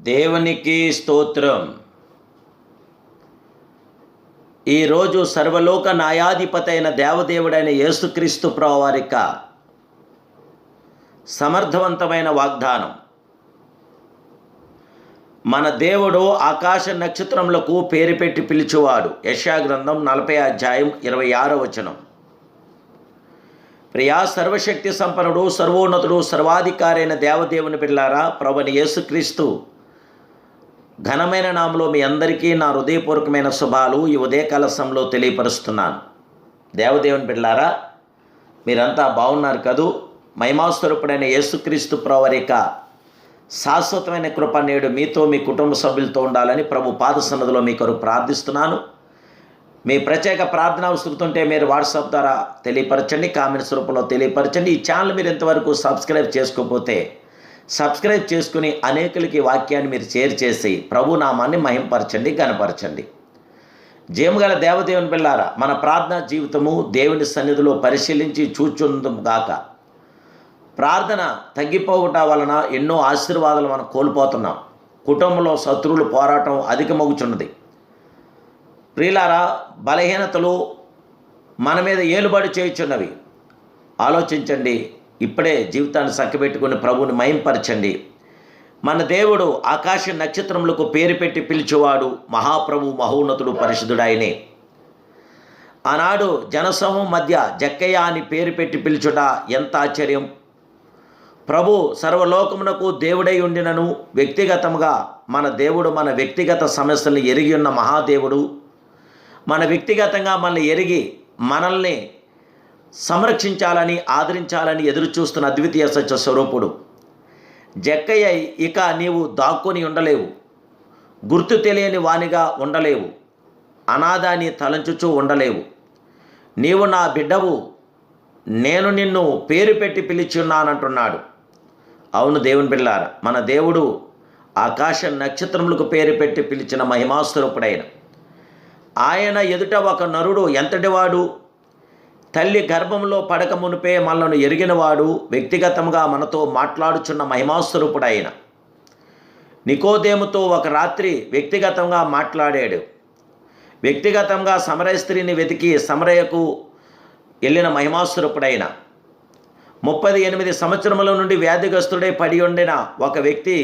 దేవునికి స్తోత్రం. ఈరోజు సర్వలోక న్యాయాధిపతి అయిన దేవదేవుడైన యేసుక్రీస్తు ప్రవారిక సమర్థవంతమైన వాగ్దానం. మన దేవుడు ఆకాశ నక్షత్రములకు పేరు పెట్టి పిలిచేవాడు. యశాగ్రంథం నలభై అధ్యాయం ఇరవై ఆరో వచనం. ప్రియా సర్వశక్తి సంపన్నుడు సర్వోన్నతుడు సర్వాధికారైన దేవదేవుని పిల్లారా ప్రభుని యేసుక్రీస్తు ఘనమైన నామలో మీ అందరికీ నా హృదయపూర్వకమైన శుభాలు ఈ ఉదయకాల సమయంలో తెలియపరుస్తున్నాను. దేవదేవుని బిడ్లారా మీరంతా బాగున్నారు కదూ? మహిమాస్వరూపుడైన యేసుక్రీస్తు ప్రవరిక శాశ్వతమైన కృప నేడు మీతో మీ కుటుంబ సభ్యులతో ఉండాలని ప్రభు పాద సన్నదిలో మీ కొరకు ప్రార్థిస్తున్నాను. మీ ప్రత్యేక ప్రార్థన అవసరంతుంటే మీరు వాట్సాప్ ద్వారా తెలియపరచండి కామెంట్స్ రూపంలో తెలియపరచండి. ఈ ఛానల్ మీరు ఇంతవరకు సబ్స్క్రైబ్ చేసుకోకపోతే సబ్స్క్రైబ్ చేసుకుని అనేకులకి వాక్యాన్ని మీరు షేర్ చేసి ప్రభు నామాన్ని మహింపరచండి గనపరచండి జీవగల దేవదేవుని పిల్లారా మన ప్రార్థనా జీవితము దేవుని సన్నిధిలో పరిశీలించి చూచుందం గాక. ప్రార్థన తగ్గిపోవట వలన ఎన్నో ఆశీర్వాదాలు మనం కోల్పోతున్నాం. కుటుంబంలో శత్రువులు పోరాటం అధికమగుచున్నది. ప్రియులారా బలహీనతలు మన మీద ఏలుబడి చేయుచున్నవి. ఆలోచించండి ఇప్పుడే జీవితాన్ని చక్కబెట్టుకుని ప్రభువుని మయంపరచండి మన దేవుడు ఆకాశ నక్షత్రములకు పేరు పెట్టి పిలిచేవాడు మహాప్రభు మహోన్నతుడు పరిశుద్ధుడాయనే. ఆనాడు జనసమూహం మధ్య జక్కయ్య అని పేరు పెట్టి పిలుచుట ఎంత ఆశ్చర్యం. ప్రభు సర్వలోకమునకు దేవుడై ఉండినను వ్యక్తిగతముగా మన దేవుడు మన వ్యక్తిగత సమస్యలను ఎరిగి ఉన్న మహాదేవుడు. మన వ్యక్తిగతంగా మనల్ని ఎరిగి మనల్ని సంరక్షించాలని ఆదరించాలని ఎదురు చూస్తున్న అద్వితీయ సత్య స్వరూపుడు. జక్కయ్య ఇక నీవు దాక్కుని ఉండలేవు. గుర్తు తెలియని వానిగా ఉండలేవు. అనాథాన్ని తలంచుచూ ఉండలేవు. నీవు నా బిడ్డవు. నేను నిన్ను పేరు పెట్టి పిలిచున్నానంటున్నాడు. అవును దేవుని బిళ్ళార మన దేవుడు ఆకాశ నక్షత్రములకు పేరు పెట్టి పిలిచిన మహిమాస్వరూపుడైన. ఆయన ఎదుట ఒక నరుడు ఎంతటివాడు? తల్లి గర్భంలో పడక మునిపే మనలను ఎరిగినవాడు వ్యక్తిగతంగా మనతో మాట్లాడుచున్న మహిమాస్వరూపుడైన నికోదేముతో ఒక రాత్రి వ్యక్తిగతంగా మాట్లాడాడు. వ్యక్తిగతంగా సమరయ స్త్రీని వెతికి సమరయకు వెళ్ళిన మహిమాస్వరూపుడైన ముప్పది ఎనిమిది సంవత్సరముల నుండి వ్యాధిగ్రస్తుడై పడి ఉండిన ఒక వ్యక్తి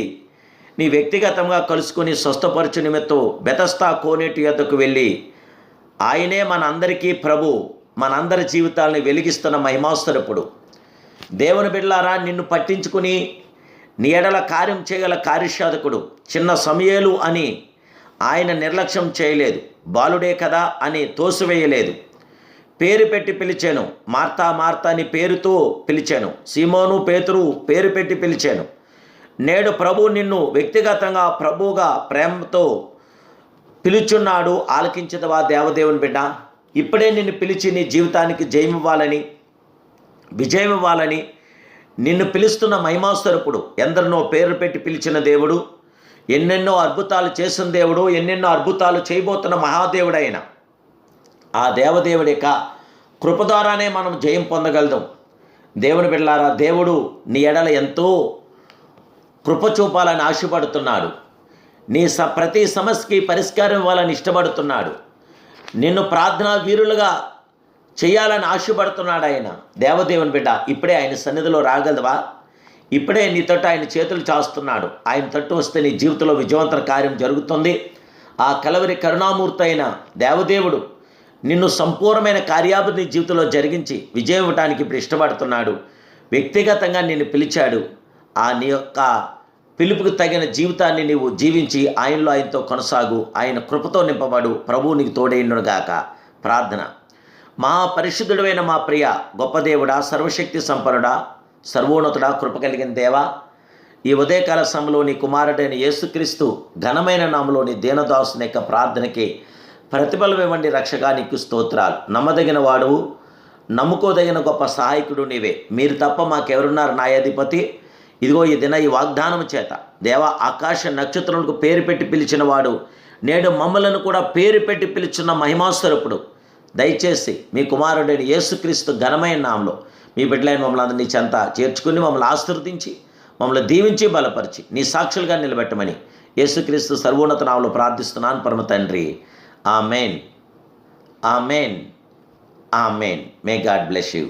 నీ వ్యక్తిగతంగా కలుసుకుని స్వస్థపరచు నిమిత్తం బెతస్తా కోనేటి యొద్దకు వెళ్ళి ఆయనే మన అందరికీ ప్రభు మనందరి జీవితాలని వెలిగిస్తున్న మహిమాస్తురపుడు దేవుని బిడ్లారా నిన్ను పట్టించుకుని నీ ఎడల కార్యం చేయగల కార్యసాధకుడు చిన్న సమయలు అని ఆయన నిర్లక్ష్యం చేయలేదు. బాలుడే కదా అని తోసివేయలేదు. పేరు పెట్టి పిలిచాను మార్తా మార్తా అని పేరుతో పిలిచాను. సీమోను పేతురు పేరు పెట్టి పిలిచాను. నేడు ప్రభు నిన్ను వ్యక్తిగతంగా ప్రభువుగా ప్రేమతో పిలుచున్నాడు ఆలకించదవా దేవదేవుని బిడ్డ? ఇప్పుడే నిన్ను పిలిచి నీ జీవితానికి జయమివ్వాలని విజయం ఇవ్వాలని నిన్ను పిలుస్తున్న మహిమాస్వరూపుడు ఎందరినో పేరు పెట్టి పిలిచిన దేవుడు ఎన్నెన్నో అద్భుతాలు చేసిన దేవుడు ఎన్నెన్నో అద్భుతాలు చేయబోతున్న మహాదేవుడైన ఆ దేవదేవుడి యొక్క కృప ద్వారానే మనం జయం పొందగలుగుతాం. దేవుని బిడ్డారా దేవుడు నీ ఎడల ఎంతో కృప చూపాలని ఆశపడుతున్నాడు. నీ స ప్రతి సమస్యకి పరిష్కారం ఇవ్వాలని ఇష్టపడుతున్నాడు. నిన్ను ప్రార్థనా వీరులుగా చేయాలని ఆశపడుతున్నాడు ఆయన. దేవదేవుని బిడ్డ ఇప్పుడే ఆయన సన్నిధిలో రాగలవా? ఇప్పుడే నీ తట్టు ఆయన చేతులు చాస్తున్నాడు. ఆయన తట్టు వస్తే నీ జీవితంలో విజయవంతర కార్యం జరుగుతుంది. ఆ కలవరి కరుణామూర్తి అయిన దేవదేవుడు నిన్ను సంపూర్ణమైన కార్యాభివృద్ధి జీవితంలో జరిగించి విజయం ఇవ్వడానికి ఇప్పుడు ఇష్టపడుతున్నాడు. వ్యక్తిగతంగా నిన్ను పిలిచాడు. ఆ నీ యొక్క పిలుపుకు తగిన జీవితాన్ని నీవు జీవించి ఆయనలో ఆయనతో కొనసాగు. ఆయన కృపతో నింపబడు. ప్రభువు నీకు తోడైండునుగాక ప్రార్థన. మా పరిశుద్ధుడైన మా ప్రియ గొప్ప దేవుడా సర్వశక్తి సంపన్నుడా సర్వోన్నతుడా కృప కలిగిన దేవా ఈ ఉదయకాల సమయంలో నీ కుమారుడైన యేసుక్రీస్తు ఘనమైన నామలోని దీనదాసుని యొక్క ప్రార్థనకి ప్రతిఫలం ఇవ్వండి రక్షగా నీకు స్తోత్రాలు. నమ్మదగిన వాడు నమ్ముకోదగిన గొప్ప సహాయకుడు నీవే. మీరు తప్ప మాకెవరున్నారు? న్యాయాధిపతి ఇదిగో ఈ దిన ఈ వాగ్దానం చేత దేవ ఆకాశ నక్షత్రములకు పేరు పెట్టి పిలిచిన వాడు నేడు మమ్మలను కూడా పేరు పెట్టి పిలుచున్న మహిమాస్వరూపుడు. దయచేసి మీ కుమారుడైన యేసుక్రీస్తు ఘనమైన నామలో మీ బిడ్డలైన మమ్మల్ని అందరినీ చెంత చేర్చుకుని మమ్మల్ని ఆశీర్వదించి మమ్మల్ని దీవించి బలపరిచి నీ సాక్షులుగా నిలబెట్టమని యేసుక్రీస్తు సర్వోన్నత నామలో ప్రార్థిస్తున్నాను. పరమ తండ్రి. Amen. Amen. Amen. May God bless you